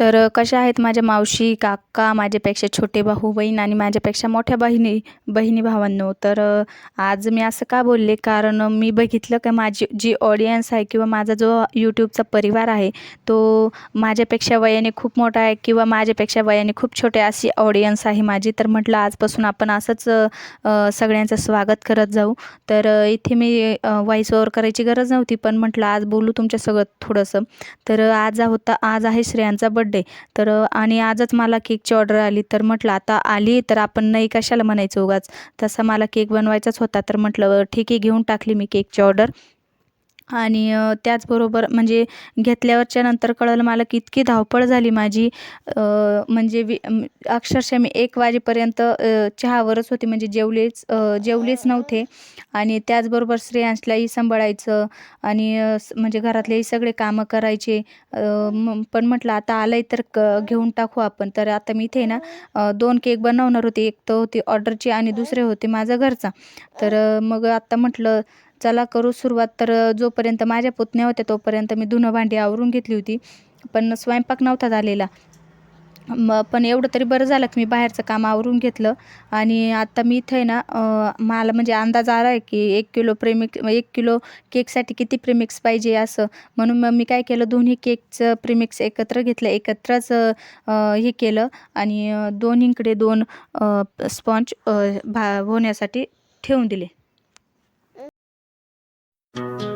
तर कशा आहेत माझ्या मावशी काका माझ्यापेक्षा छोटे भाऊ बहीण आणि माझ्यापेक्षा मोठ्या बहिणी बहिणी भावांनो? तर आज मी असं का बोलले? कारण मी बघितलं का माझी जी ऑडियन्स आहे किंवा माझा जो यूट्यूबचा परिवार आहे तो माझ्यापेक्षा वयाने खूप मोठा आहे किंवा माझ्यापेक्षा वयाने खूप छोटे अशी ऑडियन्स आहे माझी. तर म्हटलं आजपासून आपण असंच सगळ्यांचं स्वागत करत जाऊ. तर इथे मी व्हॉइस ओवर करायची गरज नव्हती पण म्हटलं आज बोलू तुमच्यासोबत थोडंसं. तर आज होता आज आहे श्रेयांचा बड्डे तर आणि आजच मला केकची ऑर्डर आली. तर म्हटलं आता आली तर आपण नाही कशाला म्हणायचं उगाच? तसा मला केक बनवायचाच होता. तर म्हटलं ठीक आहे घेऊन टाकली मी केकची ऑर्डर आणि त्याचबरोबर म्हणजे घेतल्यावरच्या नंतर कळलं मला की इतकी धावपळ झाली माझी. म्हणजे वि अक्षरशः मी एक वाजेपर्यंत चहावरच होते म्हणजे जेवलेच जेवलेच नव्हते. आणि त्याचबरोबर श्रेयांशलाही सांभाळायचं आणि म्हणजे घरातलेही सगळे कामं करायचे. पण म्हटलं आता आलं आहे तर क घेऊन टाकू आपण. तर आता मी इथे ना दोन केक बनवणार होते. एक तर होती ऑर्डरची आणि दुसरे होते माझा घरचा. तर मग आत्ता म्हटलं चला करू सुरुवात. तर जोपर्यंत माझ्या पुतण्या होत्या तोपर्यंत मी धुणं भांडी आवरून घेतली होती. पण स्वयंपाक नव्हता झालेला. मग पण एवढं तरी बरं झालं की मी बाहेरचं काम आवरून घेतलं. आणि आता मी इथं आहे ना मला म्हणजे अंदाज आला आहे की एक किलो प्रेमिक एक किलो केकसाठी किती प्रेमिक्स पाहिजे असं. म्हणून मग मी काय केलं दोन्ही केकचं प्रेमिक्स एकत्र घेतलं. एकत्रच हे केलं. आणि दोन्हीकडे दोन स्पॉन्ज भा होण्यासाठी ठेवून दिले. Thank you.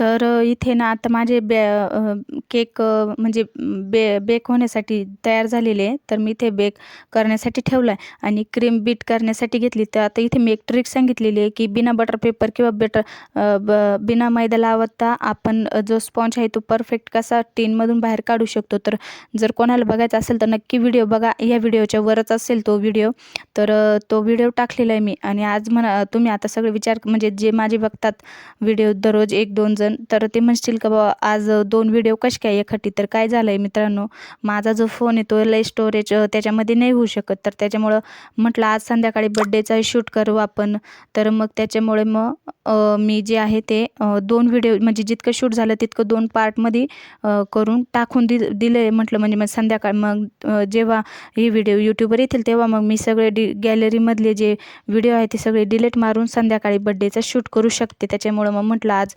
तर इथे ना आता माझे बॅ केक म्हणजे बे बेक होण्यासाठी तयार झालेले आहे तर मी इथे बेक करण्यासाठी ठेवलं आहे आणि क्रीम बीट करण्यासाठी घेतली. तर आता इथे मी एक ट्रिक सांगितलेली आहे की बिना बटर पेपर किंवा बेटर ब बिना मैदा लावता आपण जो स्पॉन्ज आहे तो परफेक्ट कसा टीनमधून बाहेर काढू शकतो. तर जर कोणाला बघायचं असेल तर नक्की व्हिडिओ बघा. या व्हिडिओच्या वरच असेल तो व्हिडिओ. तर तो व्हिडिओ टाकलेला आहे मी. आणि आज म्हणा तुम्ही आता सगळे विचार म्हणजे जे माझे बघतात व्हिडिओ दररोज एक दोन जण तर ते म्हणशील का बाबा आज दोन व्हिडिओ कसे काय एकखट्टी तर काय झालं आहे मित्रांनो? माझा जो फोन आहे तो लय स्टोरेज त्याच्यामध्ये नाही होऊ शकत. तर त्याच्यामुळं म्हटलं आज संध्याकाळी बड्डेचा शूट करू आपण. तर मग त्याच्यामुळे मग मी जे आहे ते दोन व्हिडिओ म्हणजे जितकं शूट झालं तितकं दोन पार्टमध्ये करून टाकून दि दिले म्हटलं म्हणजे मग संध्याकाळ मग जेव्हा हे व्हिडिओ यूट्यूबवर येतील तेव्हा मग मी सगळे डि गॅलरीमधले जे व्हिडिओ आहे ते सगळे डिलीट मारून संध्याकाळी बड्डेचा शूट करू शकते. त्याच्यामुळं मग म्हटलं आज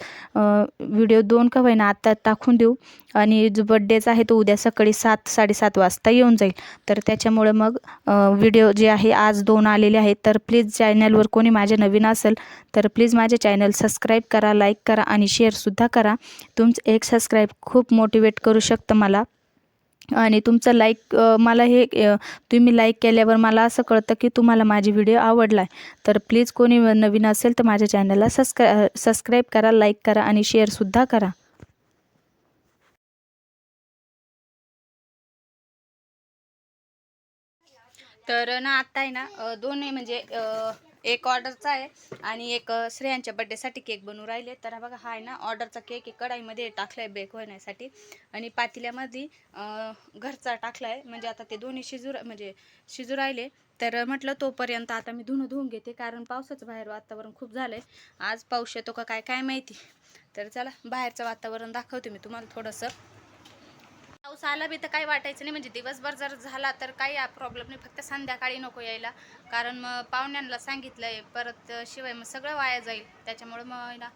व्हिडिओ दोन का होईना आत्ता टाकून देऊ. आणि जो बड्डेचा आहे तो उद्या सकाळी सात साडेसात वाजता येऊन जाईल. तर त्याच्यामुळं मग व्हिडिओ जे आहे आज दोन आलेले आहेत. तर प्लीज चॅनलवर कोणी माझे नवीन असेल तर प्लीज माझे चॅनल सबस्क्राईब करा लाईक करा आणि शेअरसुद्धा करा. तुमचं एक सबस्क्राईब खूप मोटिवेट करू शकतं मला. आणि तुमचं लाईक मला हे तुम्ही लाईक केल्यावर मला असं कळतं की तुम्हाला माझी व्हिडिओ आवडला आहे तर प्लीज कोणी नवीन असेल तर माझ्या चॅनलला सबस्क्राय सबस्क्राईब करा लाईक करा आणि शेअरसुद्धा करा. तर ना आत्ता आहे ना दोन म्हणजे एक ऑर्डरचा आहे आणि एक श्रेयांच्या बड्डेसाठी केक बनवून राहिले. तर बघा हा आहे ना ऑर्डरचा केक आहे कढाईमध्ये टाकला आहे बेक होण्यासाठी. आणि पातेल्यामध्ये घरचा टाकला आहे म्हणजे आता ते दोन्ही शिजू म्हणजे शिजू राहिले. तर म्हटलं तोपर्यंत आता मी धुणं धुवून घेते कारण पावसाचं बाहेर वातावरण खूप झालं आहे आज पाऊस येतो का काय काय माहिती. तर चला बाहेरचं वातावरण दाखवते मी तुम्हाला थोडंसं. पाऊस आला बी तर काही वाटायचं नाही. म्हणजे दिवसभर जर झाला तर काही प्रॉब्लेम नाही. फक्त संध्याकाळी नको यायला. कारण मग पाहुण्यांना सांगितलं आहे परत शिवाय मग सगळं वाया जाईल. त्याच्यामुळं मग ना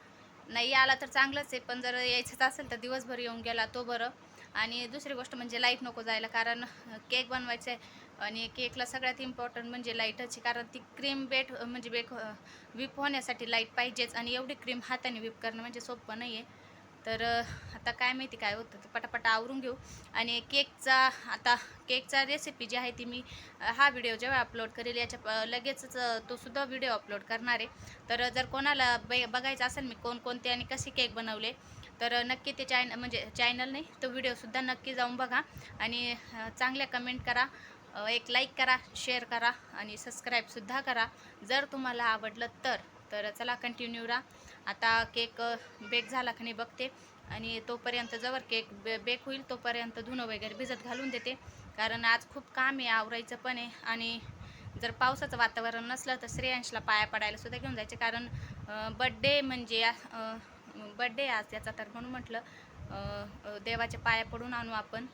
नाही आला तर चांगलंच आहे. पण जर यायचंच असेल तर दिवसभर येऊन गेला तो बरं. आणि दुसरी गोष्ट म्हणजे लाइट नको जायला. कारण केक बनवायचं म्हणजे आहे आणि केकला सगळ्यात इम्पॉर्टंट म्हणजे लाईटची कारण ती क्रीम बेट म्हणजे बेक विप होण्यासाठी लाइट पाहिजेच. आणि एवढी क्रीम हाताने विप करणं म्हणजे सोपं नाही आहे तर आता काय माहिती काय होतं ते पटापटा आवरून घेऊ. आणि केकचा आता केकचा रेसिपी जी आहे ती मी हा व्हिडिओ जेव्हा अपलोड करेल याच्या लगेचच तोसुद्धा तो सुद्धा व्हिडिओ अपलोड करणार आहे. तर जर कोणाला बे बघायचं असेल मी कोणकोणते आणि कसे केक बनवले तर नक्की ते चॅन म्हणजे चॅनल नाही तो व्हिडिओसुद्धा नक्की जाऊन बघा. आणि चांगल्या कमेंट करा एक लाईक करा शेअर करा आणि सबस्क्राईबसुद्धा करा. जर तुम्हाला आवडलं तर. तर चला कंटिन्यू राहा. आता केक बेक झाला की नाही बघते. आणि तोपर्यंत जवळ केक बे बेक होईल तोपर्यंत धुणं वगैरे भिजत घालून देते. कारण आज खूप काम आहे आवरायचं पण आहे. आणि जर पावसाचं वातावरण नसलं तर श्रेयांशला पाया पडायला सुद्धा घेऊन जायचे. कारण बड्डे म्हणजे बड्डे आज त्याचा तर म्हणून म्हटलं. देवाच्या पाया पडून आणू आपण.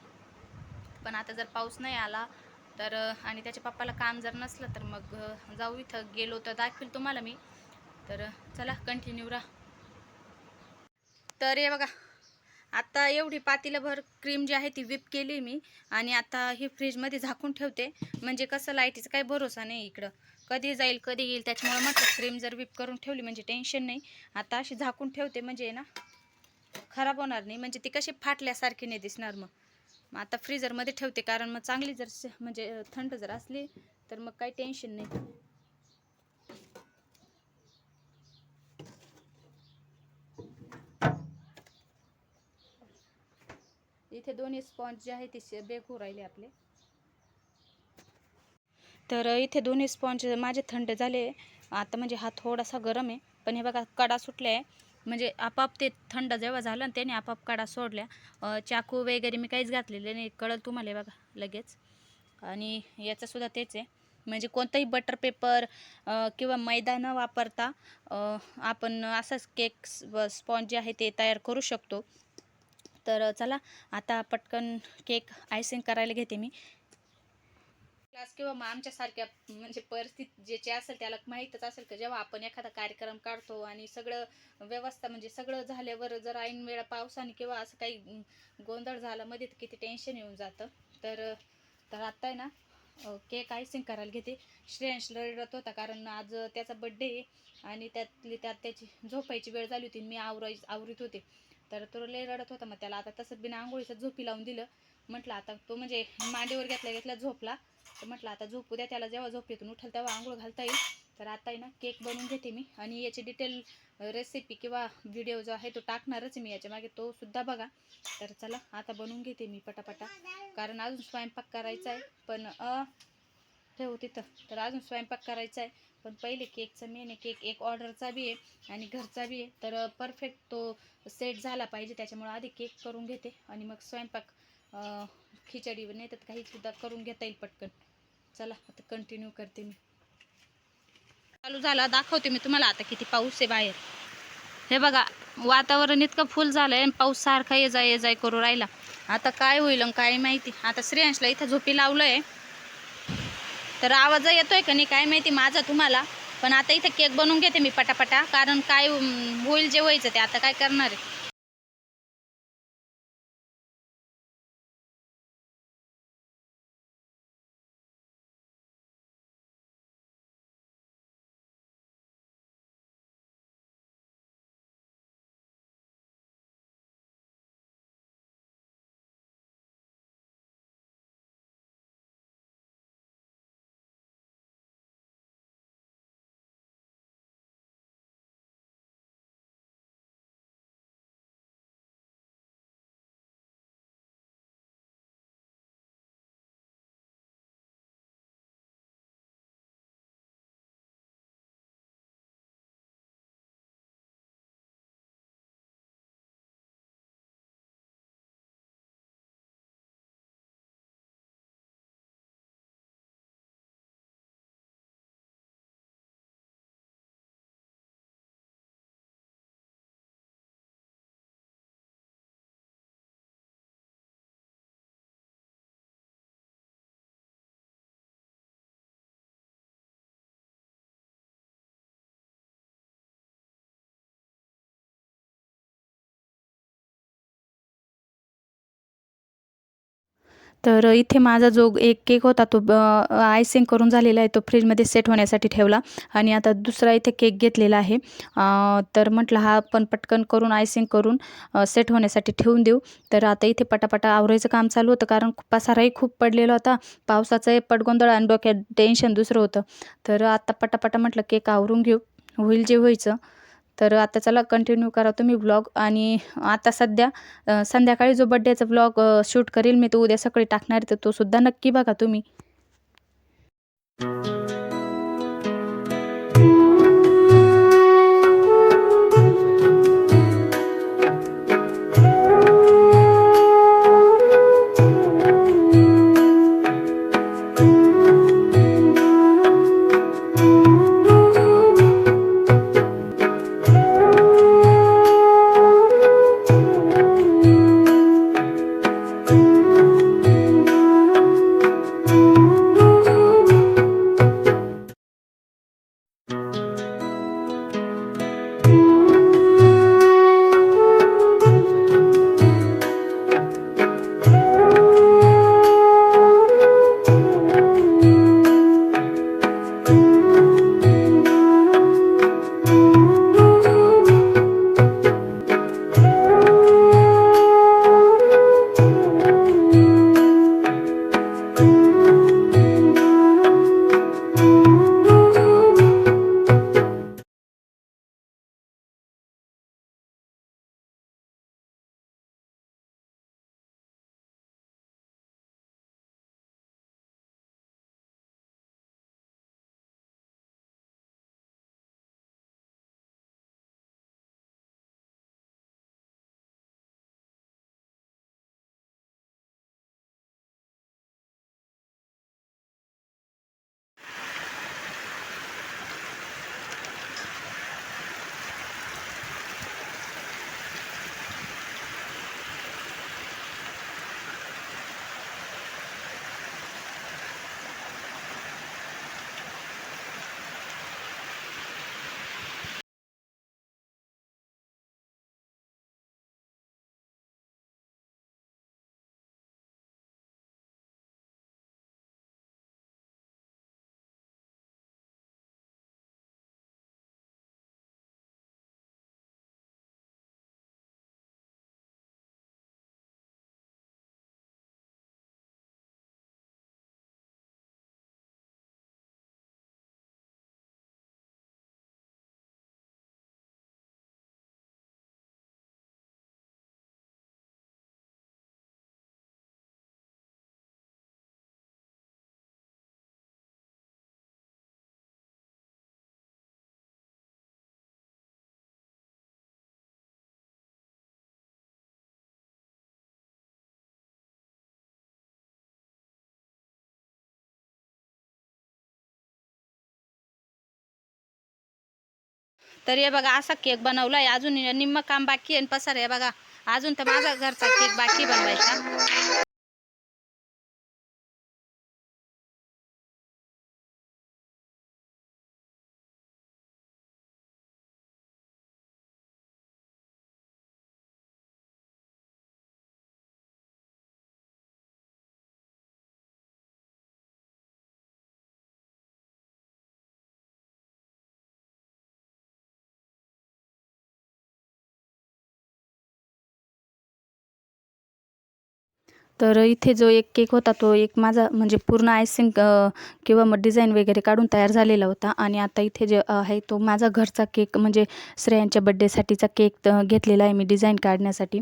पण आता जर पाऊस नाही आला तर आणि त्याच्या पप्पाला काम जर नसलं तर मग जाऊ इथं. गेलो तर दाखवेल तुम्हाला मी. तर चला कंटिन्यू राहा. तर हे बघा आता एवढी पातीलाभर क्रीम जी आहे ती विप केली मी आणि आता ही फ्रीजमध्ये झाकून ठेवते. म्हणजे कसं लाईटीचा काही भरोसा नाही इकडं. कधी जाईल कधी येईल त्याच्यामुळे म्हटलं क्रीम जर विप करून ठेवली म्हणजे टेन्शन नाही. आता अशी झाकून ठेवते म्हणजे ना खराब होणार नाही. म्हणजे ती कशी फाटल्यासारखी नाही दिसणार मग. मग आता फ्रीजरमध्ये ठेवते कारण मग चांगली जर म्हणजे थंड जर असली तर मग काही टेन्शन नाही. इथे दोन्ही स्पॉन्ज जे आहे ते शे- बेक होऊ राहिले आपले. तर इथे दोन्ही स्पॉन्ज माझे थंड झाले. आता म्हणजे हा थोडासा गरम आहे. पण हे बघा कडा सुटल्या. आहे म्हणजे आपाप ते थंड जेव्हा झालं ना त्याने आपाप कडा सोडल्या. चाकू वगैरे मी काहीच घातलेले नाही. कळल तुम्हाला हे बघा लगेच. आणि याचंसुद्धा तेच आहे. म्हणजे कोणताही बटर पेपर किंवा मैदा न वापरता आपण असाच केक स्पॉन्ज जे आहे ते तयार करू शकतो. तर चला आता पटकन केक आयसिंग करायला घेते मी. क्लास किंवा मग आमच्यासारख्या म्हणजे परिस्थिती ज्याची असेल त्याला माहीतच असेल की जेव्हा आपण एखादा कार्यक्रम काढतो आणि सगळं व्यवस्था म्हणजे सगळं झाल्यावर जर ऐन वेळा पावसाने किंवा असं काही गोंधळ झाला मध्ये तर किती टेन्शन येऊन जातं. तर तर आत्ता आहे ना केक आयसिंग करायला घेते. श्रेयांश रडत होता कारण आज त्याचा बड्डे आहे आणि त्यातली त्यात त्याची झोपायची वेळ झाली होती मी आवराय आवरीत होते. तर तो लय रडत होता मग त्याला आता तसंच बिना आंघोळीचं झोपी लावून दिलं. म्हटलं आता तो म्हणजे मांडीवर घेतला घेतला झोपला. तर म्हटलं आता झोपू द्या त्याला जेव्हा झोपेतून उठल तेव्हा आंघोळ घालता येईल. तर आता आहे ना केक बनवून घेते मी. आणि याची डिटेल रेसिपी किंवा व्हिडिओ जो आहे तो टाकणारच मी याच्या मागे. तो सुद्धा बघा. तर चला आता बनवून घेते मी पटापटा. कारण अजून स्वयंपाक करायचा आहे. पण अ ठेवू तिथं. तर अजून स्वयंपाक करायचा आहे. पण पहिले केकचा मेन आहे. केक एक ऑर्डरचा बी आहे आणि घरचा बी आहे. तर परफेक्ट तो सेट झाला पाहिजे. त्याच्यामुळं आधी केक करून घेते आणि मग स्वयंपाक खिचडी नाही तर काही सुद्धा करून घेता येईल पटकन. चला आता कंटिन्यू करते मी. चालू झाला. दाखवते मी तुम्हाला आता किती पाऊस आहे बाहेर. हे बघा वातावरण इतकं फुल झालंय आहे पाऊस सारखा ये जाय ये जाय करू राहिला. आता काय होईल आणि काय माहिती. आता श्रेयांशला इथं झोपी लावलं आहे तर आवाज येतोय का नाही काय माहिती माझा तुम्हाला. पण आता इथं केक बनवून घेते मी पटापटा. कारण काय होईल जे व्हायचं ते आता काय करणार आहे. तर इथे माझा जो एक केक होता तो ब आयसिंग करून झालेला आहे तो फ्रीजमध्ये सेट होण्यासाठी ठेवला. आणि आता दुसरा इथे केक घेतलेला आहे. तर म्हटलं हा पण पटकन करून आयसिंग करून सेट होण्यासाठी ठेवून देऊ. तर आता इथे पटापटा आवरायचं काम चालू होतं कारण पसाराही खूप पडलेला होता. पावसाचं पटगोंधळ आणि डोक्यात टेन्शन दुसरं होतं. तर आता पटापटा म्हटलं केक आवरून घेऊ. होईल जे व्हायचं. तर आता चला कंटिन्यू करा तुम्ही ब्लॉग आणि आता सध्या संध्याकाळी जो बड्डेचा ब्लॉग शूट करेल मी तो उद्या सकाळी टाकणार तर तो सुद्धा नक्की बघा तुम्ही. तर हे बघा असा केक बनवला आहे अजून निम्म काम बाकी आहे आणि पसार आहे. बघा अजून तर माझा घरचा केक बाकी बनवायचा. तर इथे जो एक केक होता तो एक माझा म्हणजे पूर्ण आयसिंग किंवा मग डिझाईन वगैरे काढून तयार झालेला होता. आणि आता इथे जे आहे तो माझा घरचा केक म्हणजे श्रेयांच्या बड्डेसाठीचा केक घेतलेला आहे मी डिझाईन काढण्यासाठी.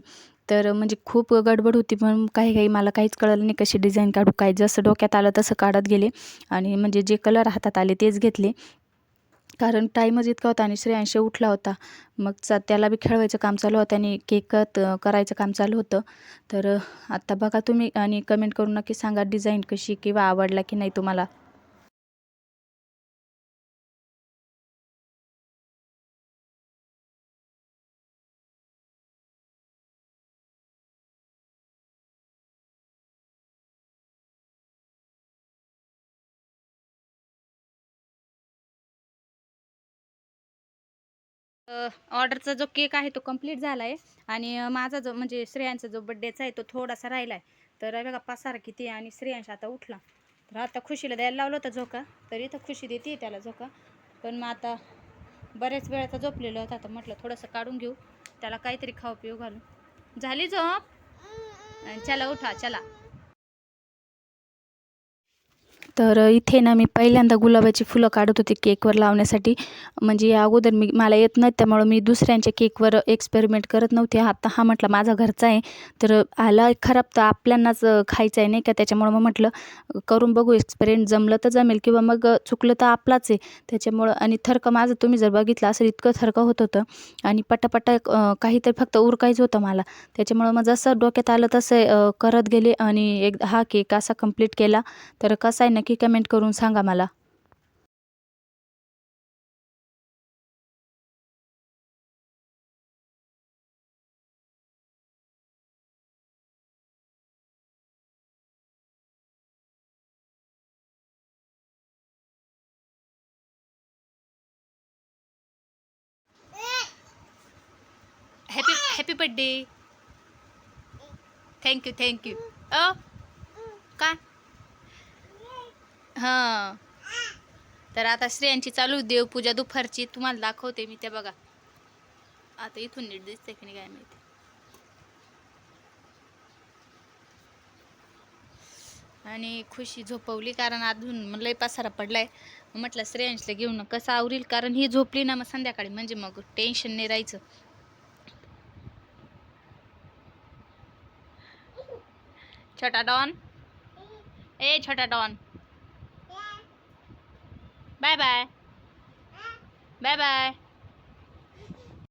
तर म्हणजे खूप गडबड होती पण काही काही मला काहीच कळलं नाही कशी डिझाईन काढू काय जसं डोक्यात आलं तसं काढत गेले. आणि म्हणजे जे कलर हातात आले तेच घेतले. कारण टाईमच इतका होता आणि श्रेयांशी उठला होता. मग चा त्याला बी खेळवायचं काम चालू होतं आणि केकत करायचं काम चालू होतं. तर आत्ता बघा तुम्ही आणि कमेंट करून नक्की सांगा डिझाईन कशी किंवा आवडला की नाही तुम्हाला. ऑर्डरचा जो केक आहे तो कंप्लीट झाला आहे आणि माझा जो म्हणजे श्रेयांचा जो बड्डेचा आहे तो थोडासा राहिला आहे तर बघा पसारा किती आणि श्रेयांश आता उठला. तर आता खुशीला द्यायला लावलं होतं झोका. तर इथं खुशी देते त्याला झोका. पण मग आता बऱ्याच वेळाचा झोपलेलं होता. आता म्हटलं थोडंसं काढून घेऊ. त्याला काहीतरी खाऊ पिऊ घालू झाली झोप? चला उठा चला. तर इथे ना मी पहिल्यांदा गुलाबाची फुलं काढत होती केकवर लावण्यासाठी. म्हणजे या अगोदर मी मला येत नाही त्यामुळं मी दुसऱ्यांच्या केकवर एक्सपेरिमेंट करत नव्हते. आता हा म्हटलं माझा घरचा आहे. तर आला खराब तर आपल्यांनाच खायचं खायचा आहे नाही का त्याच्यामुळं मग म्हटलं करून बघू एक्सपेरिमेंट जमलं तर जमेल किंवा मग चुकलं तर आपलाच आहे. त्याच्यामुळं आणि थरकं माझं तुम्ही जर बघितलं असेल इतकं थरकं होत होतं आणि पटापटा काहीतरी फक्त उरकायचं होतं मला. त्याच्यामुळं मग जसं डोक्यात आलं तसं करत गेले आणि एक हा केक असा कंप्लीट केला. तर कसा आहे नक्की कमेंट करून सांगा मला. Happy happy birthday thank you thank you अ काय? हां. तर आता स्त्रियांची चालू देवपूजा दुपारची. तुम्हाला दाखवते मी त्या बघा. आता इथून नीट दिसते की नाही काय माहिती. आणि खुशी झोपवली कारण अजून लय पसारा पडलाय. म्हटलं श्रेयांशला घेऊन कसं आवरील? कारण ही झोपली ना मग संध्याकाळी. म्हणजे मग टेन्शन नाही राहायचं. छोटा डॉन. ए छोटा डॉन. 拜拜。拜拜。